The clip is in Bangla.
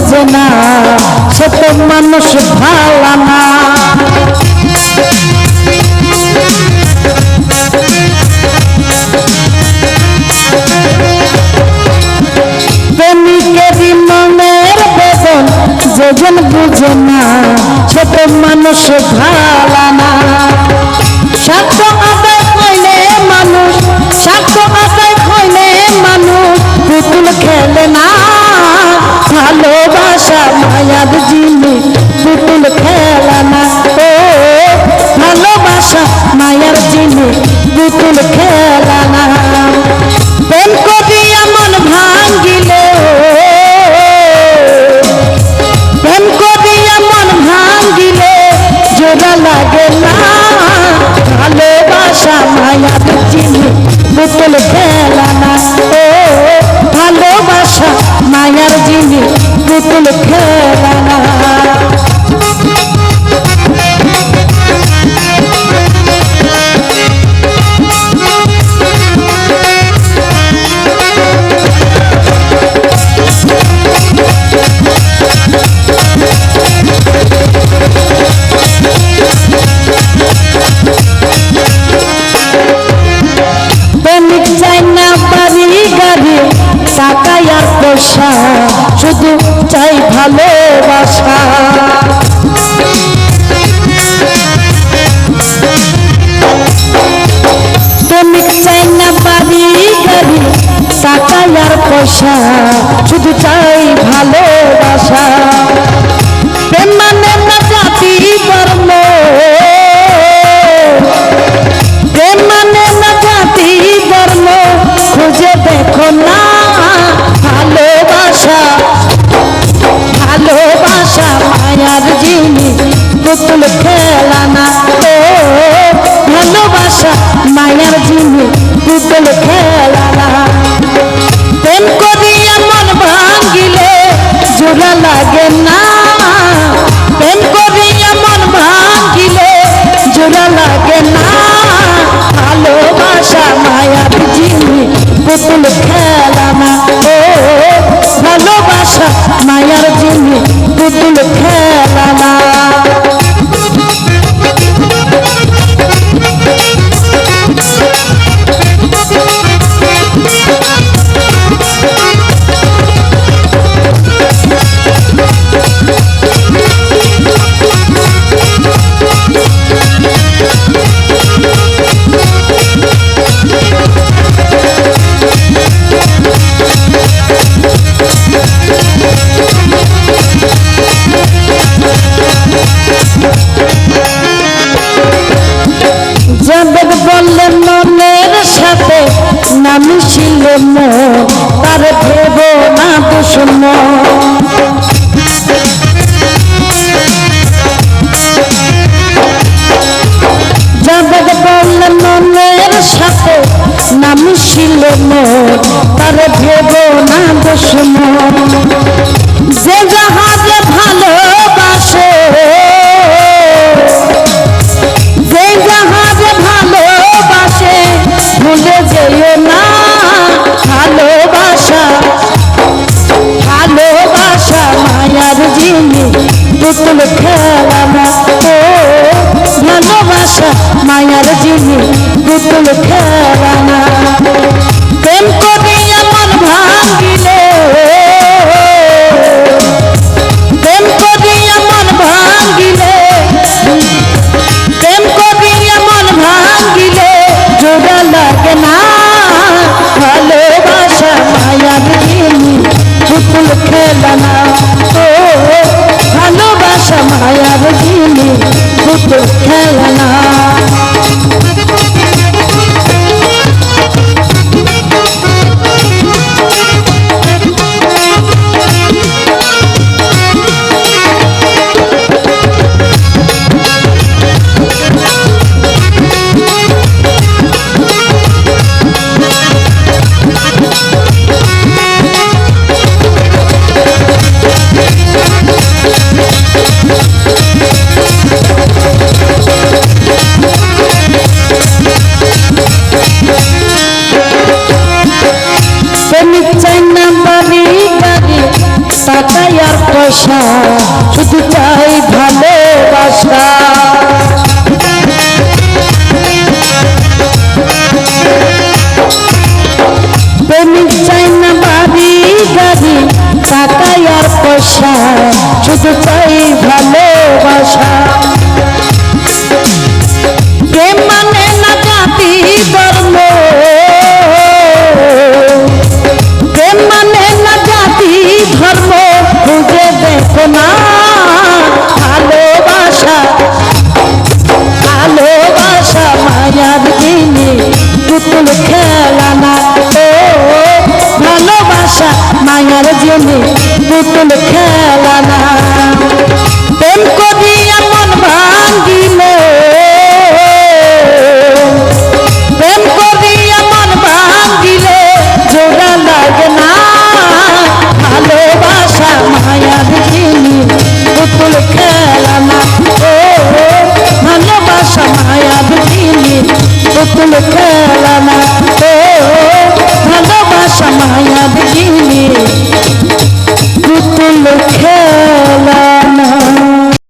বোঝে না সে মানুষ ভালা না। যেজন বুঝে না ছোট মানুষ ভালা না। সাত California. বুড়া লাগে না। প্রেম করি এমন ভাঙিলে জোড়া লাগে না। ভালোবাসা মায়ার জিনিস পুতুল মিশিলে মন তার ভেব না দুশ্মন জগৎ সাথে না মিশিলে তার ভেব না দুশ্মন আশা শুধু চাই ভালোবাসা। না বাড়ি গাড়ি টাকায় আর পয়সা, শুধু চাই ভালোবাসা। প্রেম মানে না জাতি বড়